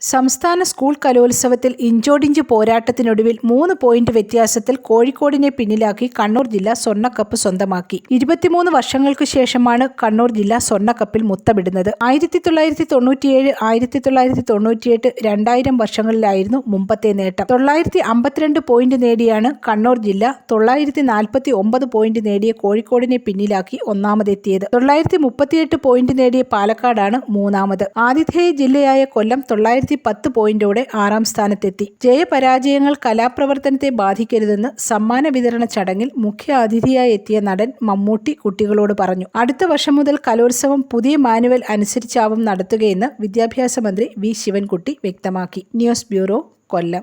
സംസ്ഥാന സ്കൂൾ കലോത്സവത്തിൽ ഇഞ്ചോടിഞ്ച് പോരാട്ടത്തിനൊടുവിൽ മൂന്ന് പോയിന്റ് വ്യത്യാസത്തിൽ കോഴിക്കോടിനെ പിന്നിലാക്കി കണ്ണൂർ ജില്ല സ്വർണക്കപ്പ് സ്വന്തമാക്കി. ഇരുപത്തിമൂന്ന് വർഷങ്ങൾക്ക് ശേഷമാണ് കണ്ണൂർ ജില്ല സ്വർണക്കപ്പിൽ മുത്തമിടുന്നത്. ആയിരത്തി തൊള്ളായിരത്തി തൊണ്ണൂറ്റിയേഴ് ആയിരത്തി തൊള്ളായിരത്തി തൊണ്ണൂറ്റിയെട്ട് രണ്ടായിരം വർഷങ്ങളിലായിരുന്നു മുമ്പത്തെ നേട്ടം. തൊള്ളായിരത്തി അമ്പത്തിരണ്ട് പോയിന്റ് നേടിയാണ് കണ്ണൂർ ജില്ല തൊള്ളായിരത്തി നാൽപ്പത്തി ഒമ്പത് പോയിന്റ് നേടിയ കോഴിക്കോടിനെ പിന്നിലാക്കി ഒന്നാമതെത്തിയത്. തൊള്ളായിരത്തി മുപ്പത്തിയെട്ട് പോയിന്റ് നേടിയ പാലക്കാടാണ് മൂന്നാമത്. ആതിഥേയ ജില്ലയായ കൊല്ലം തൊള്ളായിരത്തി പത്ത് പോയിന്റോടെ ആറാം സ്ഥാനത്തെത്തി. ജയപരാജയങ്ങൾ കലാപ്രവർത്തനത്തെ ബാധിക്കരുതെന്ന് സമ്മാന വിതരണ ചടങ്ങിൽ മുഖ്യ അതിഥിയായി എത്തിയ നടൻ മമ്മൂട്ടി കുട്ടികളോട് പറഞ്ഞു. അടുത്ത വർഷം മുതൽ കലോത്സവം പുതിയ മാനുവൽ അനുസരിച്ചാവും നടത്തുകയെന്ന് വിദ്യാഭ്യാസ മന്ത്രി വി ശിവൻകുട്ടി വ്യക്തമാക്കി. News bureau Kollam.